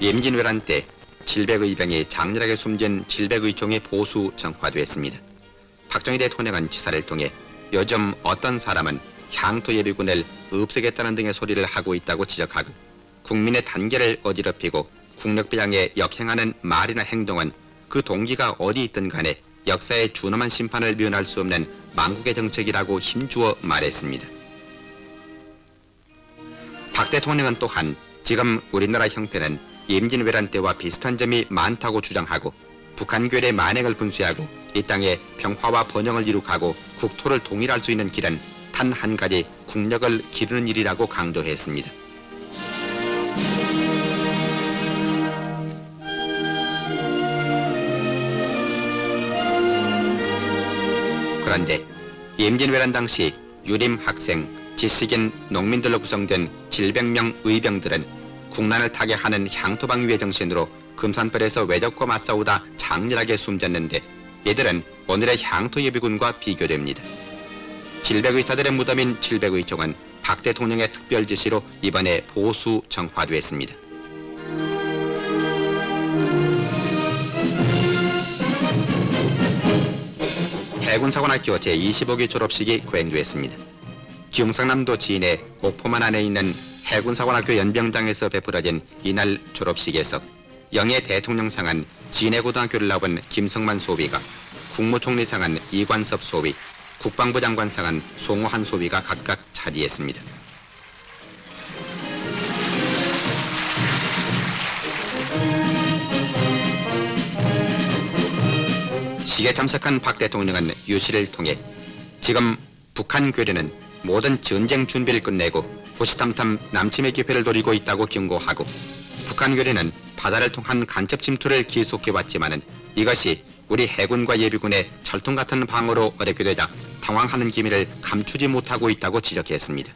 임진왜란 때 질백의병이 장렬하게 숨진 질백의총이 보수 정화되었습니다. 박정희 대통령은 지사를 통해 요즘 어떤 사람은 향토 예비군을 없애겠다는 등의 소리를 하고 있다고 지적하고 국민의 단계를 어지럽히고 국력배 향해 역행하는 말이나 행동은 그 동기가 어디 있든 간에 역사의 준엄한 심판을 면할 수 없는 망국의 정책이라고 힘주어 말했습니다. 박 대통령은 또한 지금 우리나라 형편은 임진왜란 때와 비슷한 점이 많다고 주장하고 북한 괴뢰 만행을 분쇄하고 이 땅에 평화와 번영을 이룩하고 국토를 통일할 수 있는 길은 단 한 가지 국력을 기르는 일이라고 강조했습니다. 그런데 임진왜란 당시 유림 학생, 지식인, 농민들로 구성된 질백명 의병들은 국난을 타개하는 향토방위의 정신으로 금산벌에서 외적과 맞싸우다 장렬하게 숨졌는데 이들은 오늘의 향토 예비군과 비교됩니다. 질백의사들의 무덤인 질백의총은 박 대통령의 특별 지시로 이번에 보수 정화됐습니다. 해군사관학교 제25기 졸업식이 거행됐습니다. 경상남도 지인의 옥포만 안에 있는 해군사관학교 연병장에서 베풀어진 이날 졸업식에서 영예 대통령상은 진해고등학교를 나온 김성만 소비가 국무총리상은 이관섭 소비, 국방부 장관상은 송호한 소비가 각각 차지했습니다. 시에 참석한 박 대통령은 유시를 통해 지금 북한 괴뢰는 모든 전쟁 준비를 끝내고 호시탐탐 남침의 기회를 노리고 있다고 경고하고 북한 괴뢰는 바다를 통한 간첩 침투를 계속해왔지만은 이것이 우리 해군과 예비군의 철통 같은 방어로 어렵게 되자 당황하는 기미를 감추지 못하고 있다고 지적했습니다.